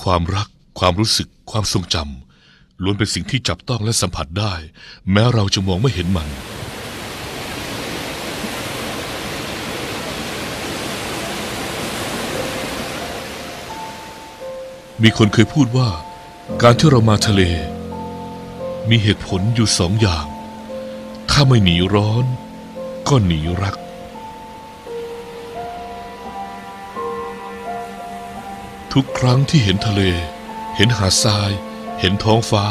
ความรัก ความรู้สึก ความทรงจำล้วนเป็นสิ่งที่จับต้องและสัมผัสได้ แม้เราจะมองไม่เห็นมัน มีคนเคยพูดว่า การที่เรามาทะเล มีเหตุผลอยู่สองอย่าง ถ้าไม่หนีร้อน ก็หนีรัก ทุกครั้งที่เห็นทะเล เห็นหาดทราย เห็นท้องฟ้า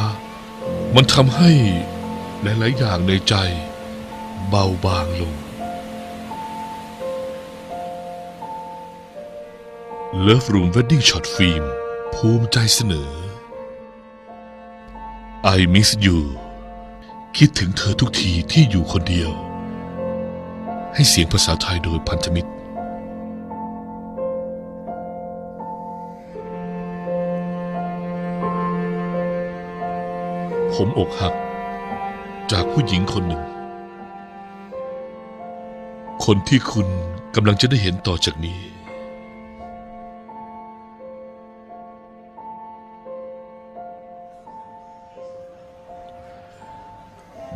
มันทำให้หลาย ๆ อย่างในใจ เบาบางลง Love Room Wedding Shot Film ภูมิใจเสนอ I miss you คิดถึงเธอทุกทีที่อยู่คนเดียว ให้เสียงภาษาไทยโดยพันธมิตร ผมอกหัก จากผู้หญิงคนหนึ่ง คนที่คุณกำลังจะได้เห็นต่อจากนี้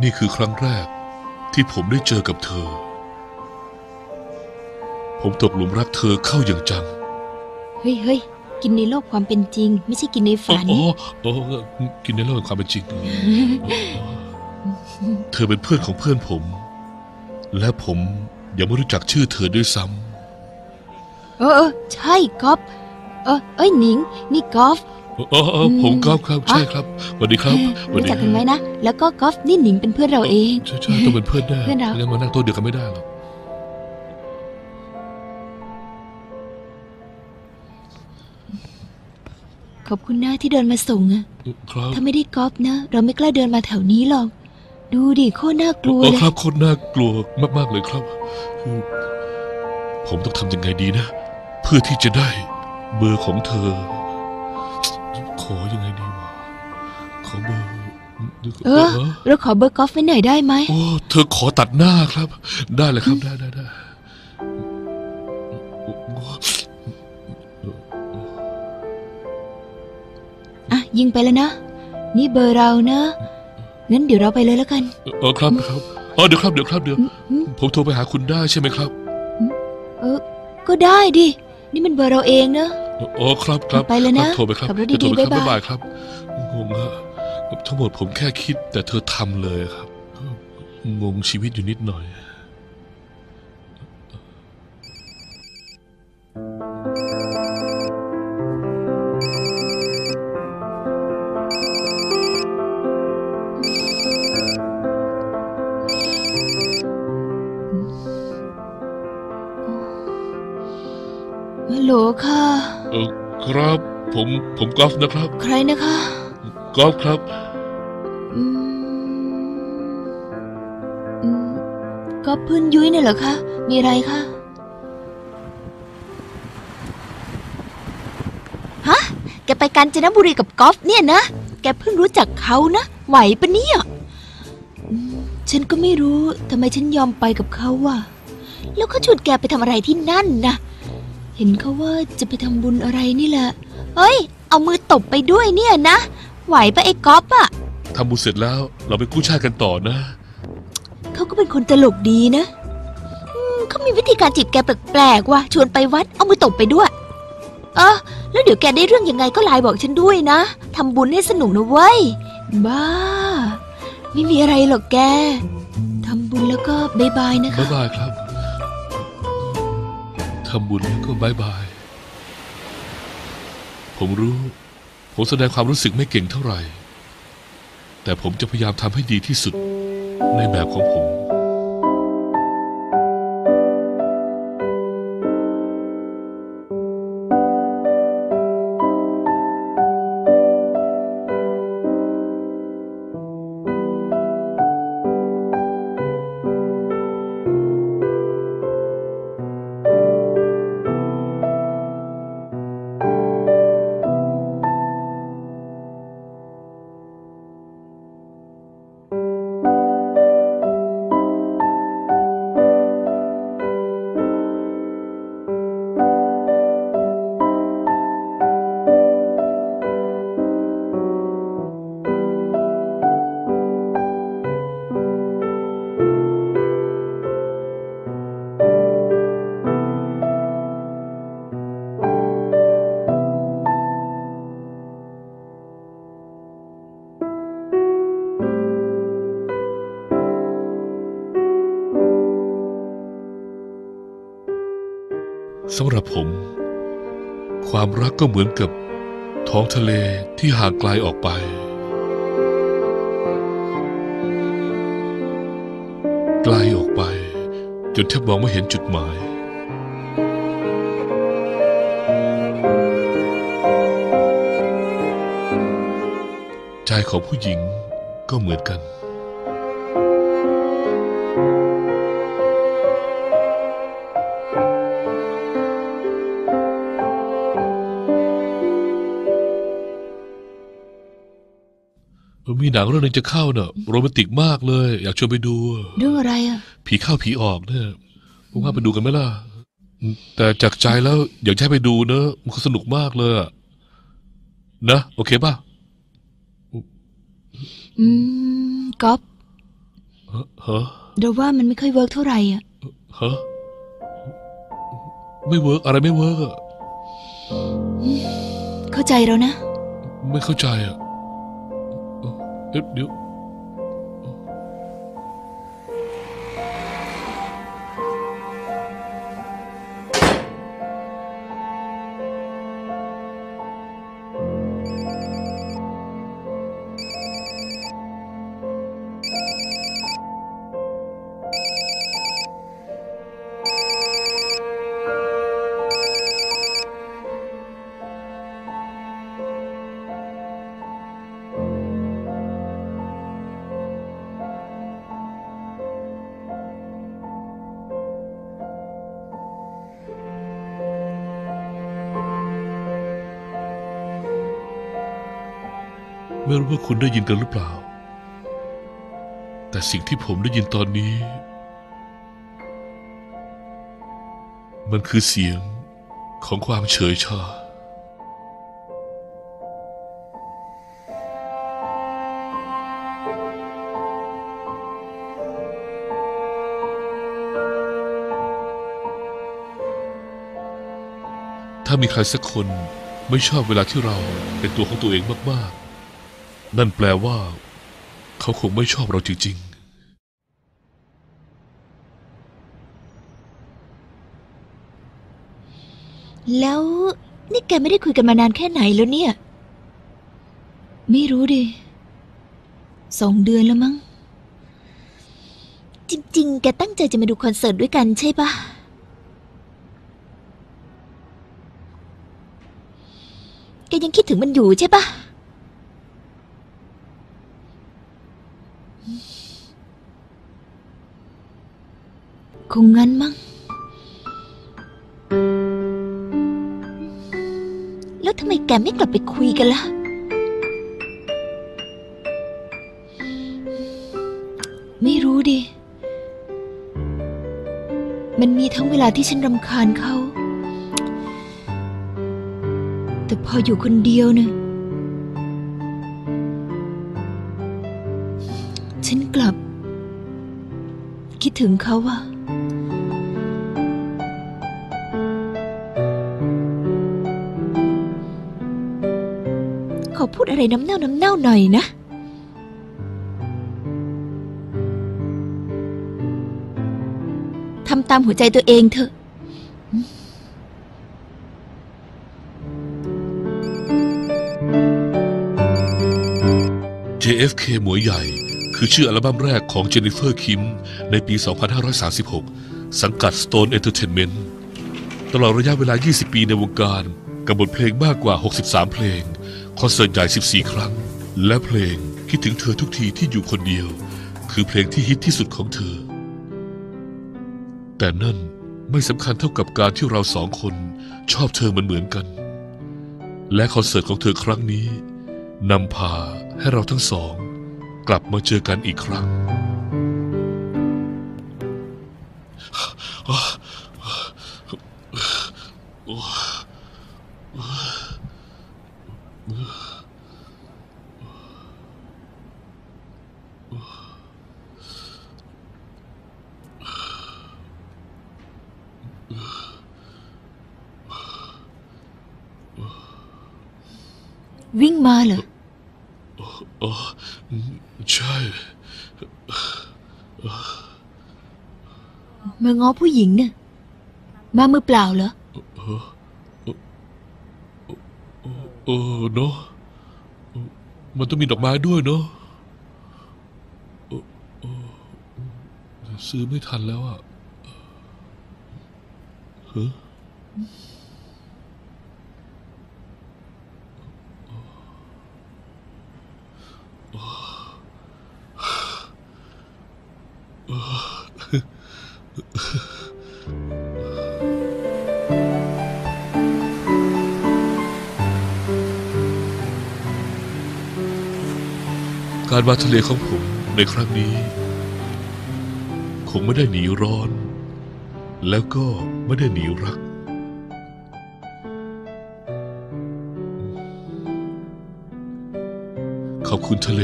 นี่คือครั้งแรกที่ผมได้เจอกับเธอ ผมตกหลุมรักเธอเข้าอย่างจัง เฮ้ยเฮ้ย กินในโลกความเป็นจริง ไม่ใช่กินในฝัน อ๋ออ๋อกินในโลกแห่งความเป็นจริง เธอเป็นเพื่อนของเพื่อนผม และผมยังไม่รู้จักชื่อเธอด้วยซ้เออเออ ใช่กอฟเออเอ้ยหนิง นี่กอฟำอ๋ออ๋อผมกอล์ฟครับใช่ครับสวัสดีครับสวัสรู้ดีจักกันไหมนะ แล้วก็กอฟนี่หนิงเป็นเพื่อนเราเอง ใช่ใช่ต้องเป็นเพื่อนแน่เพื่อนเรายังมานั่งโต๊ะเดียวกันไม่ได้หรอก ขอบคุณนะที่เดินมาส่งอะครับ ถ้าไม่ได้กอฟนะ เราไม่กล้าเดินมาแถวนี้หรอก ดูดิโคตรน่ากลัวอ๋อเลยครับโคนน่ากลัวมากๆเลยครับคือผมต้องทำยังไงดีนะ เพื่อที่จะได้เบอร์ของเธอ ขอยังไงดีวะขอเบอร์เออเราขอเบอร์กอฟไว้หน่อยได้ไหมโอ้เธอขอตัดหน้าครับ ได้เลยครับได้ได้ได้ ยิงไปแล้วนะ นี่เบอร์เรานะ งั้นเดี๋ยวเราไปเลยแล้วกัน เออครับครับอ๋อเดี๋ยวครับเดี๋ยวครับเดี๋ยวอืมผมโทรไปหาคุณได้ใช่ไหมครับ เออ ก็ได้ดิ นี่มันเบอร์เราเองนะอ๋อครับครับไปเลยนะครับโทรไปครับขับรถดีๆเยวโทไปครับบ๊ายบายบ๊ายบายครับงงอะทั้งหมดผมแค่คิดแต่เธอทำเลยครับ งงชีวิตอยู่นิดหน่อย ผมผมกอล์ฟนะครับ ใครนะคะกอล์ฟครับ อืมอืมก็เพื่อนยุ้ยเนี่ยเหรอคะ มีอะไรคะ ฮะ แกไปกาญจนบุรีกับกอล์ฟเนี่ยนะ แกเพิ่งรู้จักเขานะ ไหวปะเนี่ยอืมฉันก็ไม่รู้ทำไมฉันยอมไปกับเขาว่ะแล้วเขาชวนแกไปทำอะไรที่นั่นนะ เห็นเขาว่าจะไปทำบุญอะไรนี่แหละ เฮ้ย เอามือตบไปด้วยเนี่ยนะ ไหวปะไอ้ก๊อฟอะทำบุญเสร็จแล้วเราไปกู้ชาติกันต่อนะ เขาก็เป็นคนตลกดีนะอืมเขามีวิธีการจีบแกแปลกๆว่ะชวนไปวัดเอามือตบไปด้วย เออแล้วเดี๋ยวแกได้เรื่องยังไงก็ไลน์บอกฉันด้วยนะทำบุญให้สนุกนะเว้ย บ้า ไม่มีอะไรหรอกแกทำบุญแล้วก็บายบายนะคะบ๊ายบายครับ ทำบุญแล้วก็บายบาย ผมรู้ ผมแสดงความรู้สึกไม่เก่งเท่าไหร่ แต่ผมจะพยายามทำให้ดีที่สุดในแบบของผมำหรับผม ความรักก็เหมือนกับท้องทะเลที่ห่างไกลออกไป ไกลออกไป จนแทบมองไม่เห็นจุดหมาย ใจของผู้หญิงก็เหมือนกัน หนังเรื่องหนึงจะเข้าเนอะโรแมนติกมากเลย อยากชวนไปดู เรื่องอะไรอะผีเข้าผีออกเนี่ยผมว่าไปดูกันไหมล่ะ แต่จากใจแล้วอยากจะให้ไปดูเนอะมันก็สนุกมากเลยอะนะ โอเคป่ะอืมก๊อฟเฮ้อเฮ้อเราว่ามันไม่ค่อยเวิร์กเท่าไหร่อะเฮ้อไม่เวิร์กอะไรไม่เวิร์กอะเข้าใจเรานะ ไม่เข้าใจอะ เอ๊ ไม่รู้ว่าคุณได้ยินกันหรือเปล่า แต่สิ่งที่ผมได้ยินตอนนี้ มันคือเสียงของความเฉยชาถ้ามีใครสักคนไม่ชอบเวลาที่เราเป็นตัวของตัวเองมาก ๆ นั่นแปลว่า เขาคงไม่ชอบเราจริงๆแล้วนี่แกไม่ได้คุยกันมานานแค่ไหนแล้วเนี่ย ไม่รู้ดิสองเดือนแล้วมั้ง จริง ๆ แกตั้งใจจะมาดูคอนเสิร์ตด้วยกันใช่ปะแกยังคิดถึงมันอยู่ใช่ปะ คงงั้นมั้ง แล้วทำไมแกไม่กลับไปคุยกันล่ะ ไม่รู้ดิ มันมีทั้งเวลาที่ฉันรำคาญเขา แต่พออยู่คนเดียวเนี่ยฉันกลับ คิดถึงเขาอะ อะไรน้ำเน่าน้ำเน่าหน่อยนะ ทำตามหัวใจตัวเองเถอะๆ JFK หมวยใหญ่ คือชื่ออัลบั้มแรกของเจนนิเฟอร์คิม ในปี 2536 สังกัด Stone Entertainment ตลอดระยะเวลา 20 ปีในวงการกับบทเพลงมากกว่า 63 เพลง คอนเสิร์ตใหญ่ 14 ครั้ง และเพลงคิดถึงเธอทุกทีที่อยู่คนเดียว คือเพลงที่ฮิตที่สุดของเธอ แต่นั่นไม่สำคัญเท่ากับการที่เราสองคนชอบเธอเหมือนเหมือนกัน และคอนเสิร์ตของเธอครั้งนี้นำพาให้เราทั้งสอง กลับมาเจอกันอีกครั้ง วิ่งมาเหรออ๋อใช่มาง้อผู้หญิงเนี่ยมามือเปล่าเหรอฮเออเออเออเออเนาะมันต้องมีดอกไม้ด้วยเนาะซื้อไม่ทันแล้วอะเฮ้อ การมาทะเลของผมในครั้งนี้ คงไม่ได้หนีร้อน แล้วก็ไม่ได้หนีรัก ขอบคุณทะเล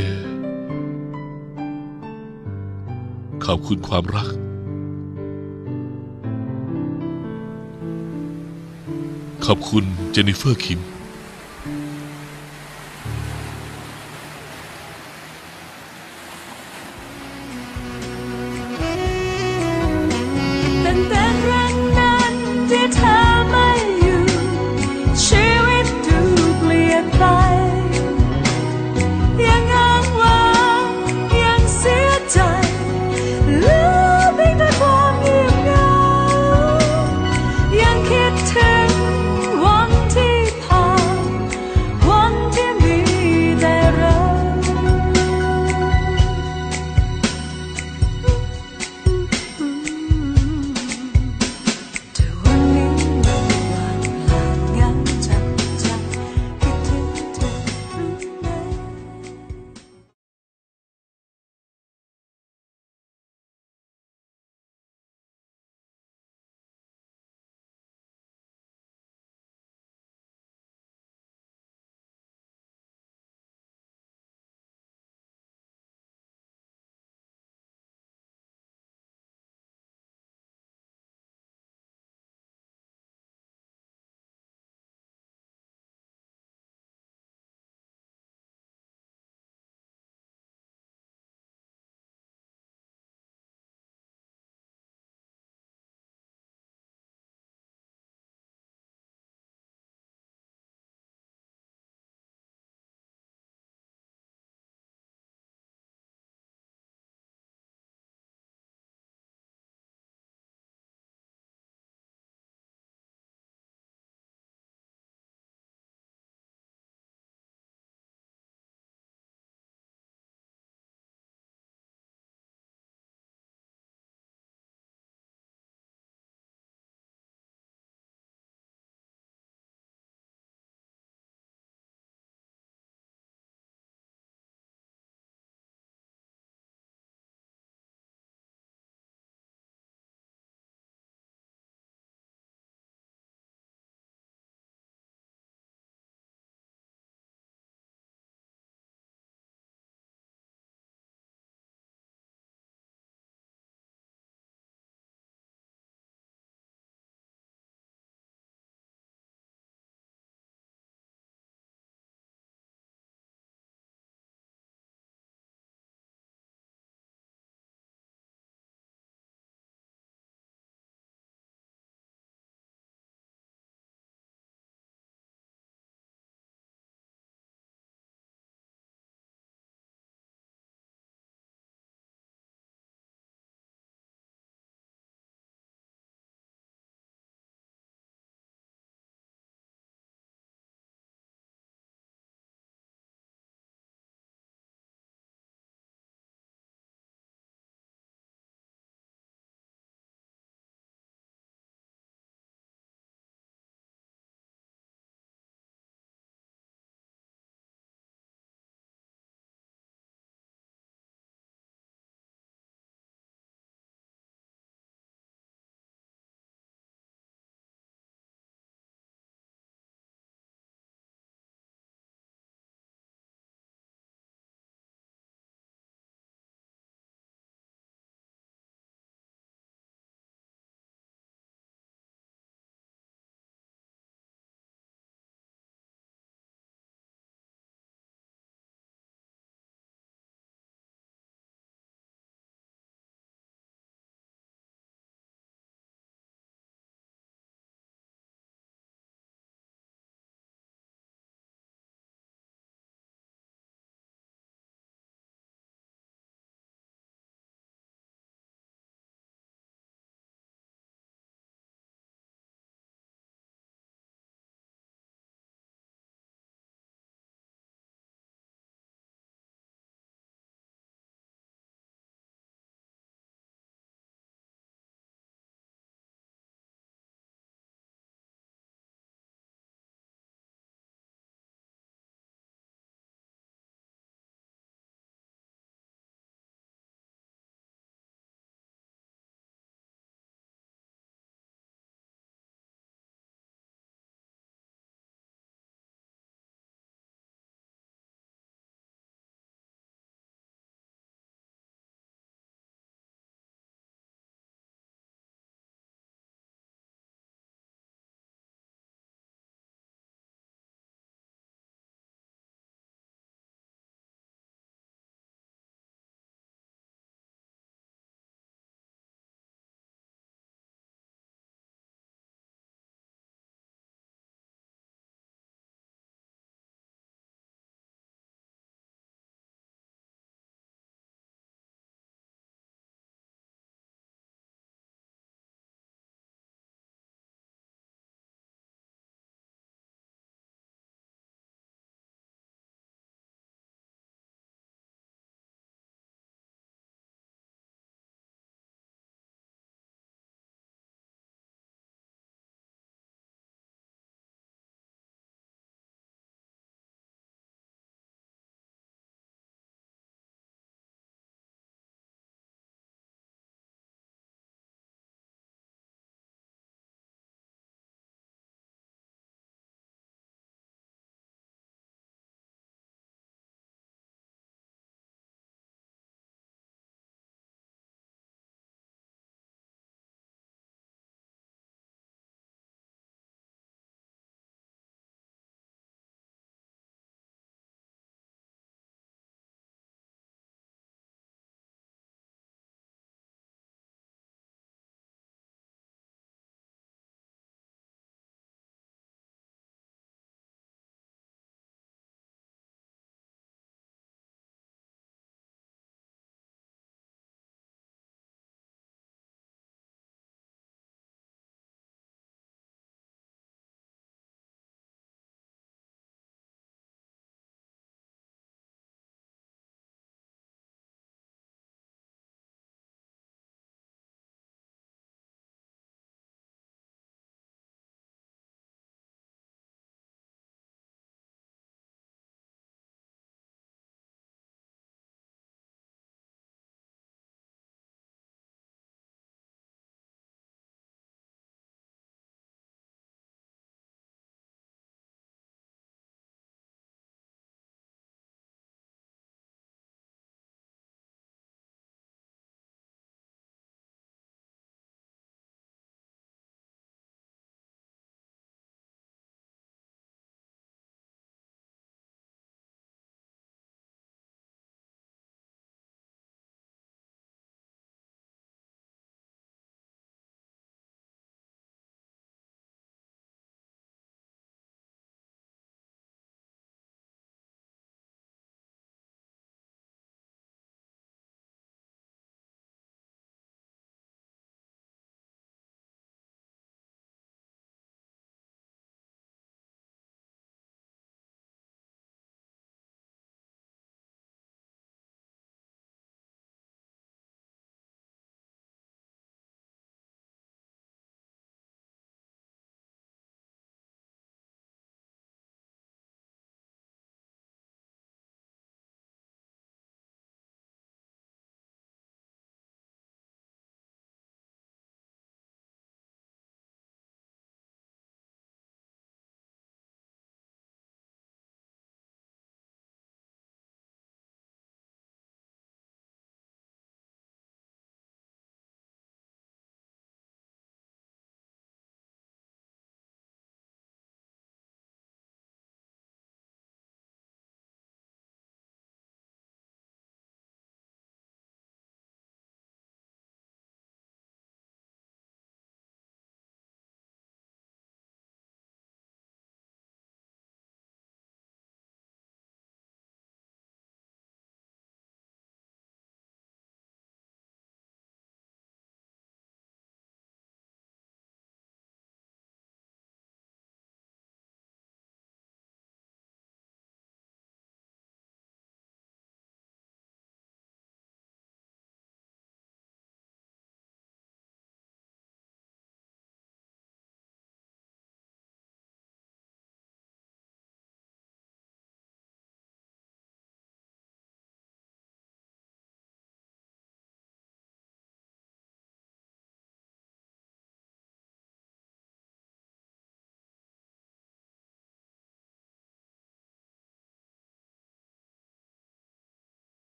ขอบคุณความรักขอบคุณเจนนิเฟอร์คิม